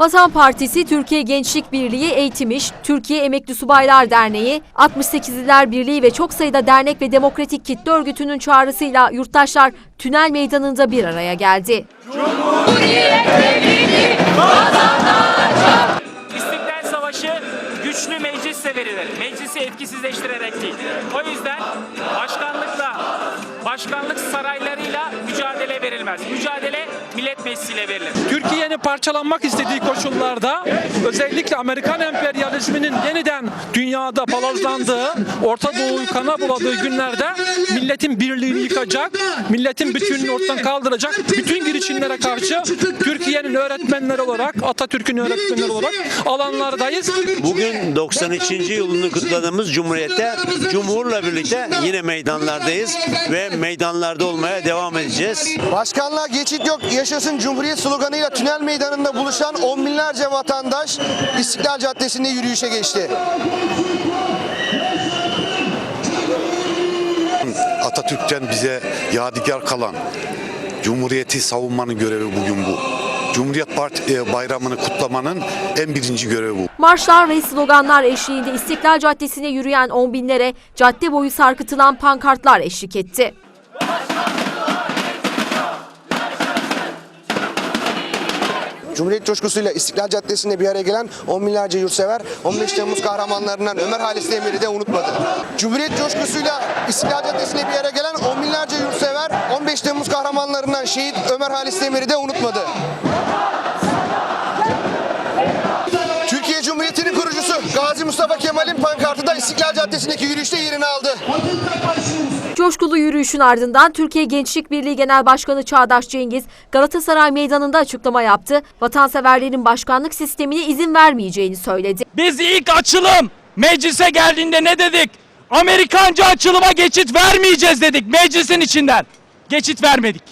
Vatan Partisi, Türkiye Gençlik Birliği, Eğitim İş, Türkiye Emekli Subaylar Derneği, 68'liler Birliği ve çok sayıda dernek ve demokratik kitle örgütünün çağrısıyla yurttaşlar Tünel Meydanı'nda bir araya geldi. İstiklal Savaşı güçlü meclisle verilir. Meclisi etkisizleştirerek değil. O yüzden başkanlıkla, başkanlık mücadele verilmez. Mücadele millet meclisiyle verilir. Türkiye'nin parçalanmak istediği koşullarda özellikle Amerikan emperyalizminin yeniden dünyada palazlandığı, Orta Doğu'yu kana buladığı günlerde milletin birliğini yıkacak, milletin bütünlüğünü ortadan kaldıracak bütün girişimlere karşı Türkiye'nin öğretmenleri olarak, Atatürk'ün öğretmenleri olarak alanlardayız. Bugün 93. yılını kutladığımız Cumhuriyet'te Cumhur'la birlikte yine meydanlardayız ve meydanlarda olmaya devam edeceğiz. Başkanlığa geçit yok, yaşasın Cumhuriyet sloganıyla tünel meydanında buluşan on binlerce vatandaş İstiklal Caddesi'nde yürüyüşe geçti. Atatürk'ten bize yadigar kalan Cumhuriyeti savunmanın görevi bugün bu. Cumhuriyet Parti e, bayramını kutlamanın en birinci görevi bu. Marşlar ve sloganlar eşliğinde İstiklal Caddesi'ne yürüyen on binlere cadde boyu sarkıtılan pankartlar eşlik etti. Cumhuriyet coşkusuyla İstiklal Caddesi'nde bir araya gelen on binlerce yurtsever 15 Temmuz kahramanlarından Ömer Halis Demir'i de unutmadı. Cumhuriyet coşkusuyla İstiklal Caddesi'nde bir araya gelen on binlerce yurtsever 15 Temmuz kahramanlarından şehit Ömer Halis Demir'i de unutmadı. Türkiye Cumhuriyeti'nin kurucusu Gazi Mustafa Kemal'in pankartı da İstiklal Caddesi'ndeki yürüyüşte yerini aldı. Coşkulu yürüyüşün ardından Türkiye Gençlik Birliği Genel Başkanı Çağdaş Cengiz Galatasaray Meydanı'nda açıklama yaptı. Vatanseverlerin başkanlık sistemine izin vermeyeceğini söyledi. Biz ilk açılım meclise geldiğinde ne dedik? Amerikanca açılıma geçit vermeyeceğiz dedik meclisin içinden. Geçit vermedik.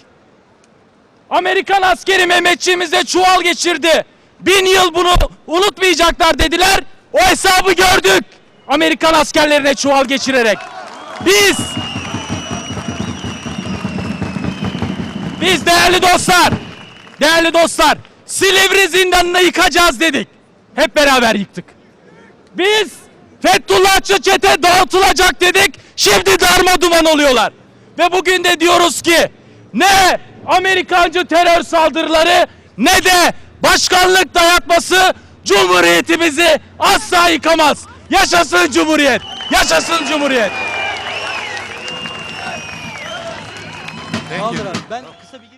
Amerikan askeri Mehmetçiğimize çuval geçirdi. Bin yıl bunu unutmayacaklar dediler. O hesabı gördük. Amerikan askerlerine çuval geçirerek. Biz Biz değerli dostlar, değerli dostlar, Silivri zindanını yıkacağız dedik. Hep beraber yıktık. Biz Fethullahçı çete dağıtılacak dedik. Şimdi darma duman oluyorlar. Ve bugün de diyoruz ki ne Amerikancı terör saldırıları ne de başkanlık dayatması Cumhuriyetimizi asla yıkamaz. Yaşasın Cumhuriyet. Yaşasın Cumhuriyet. Kaldır abi. Ben kısa bir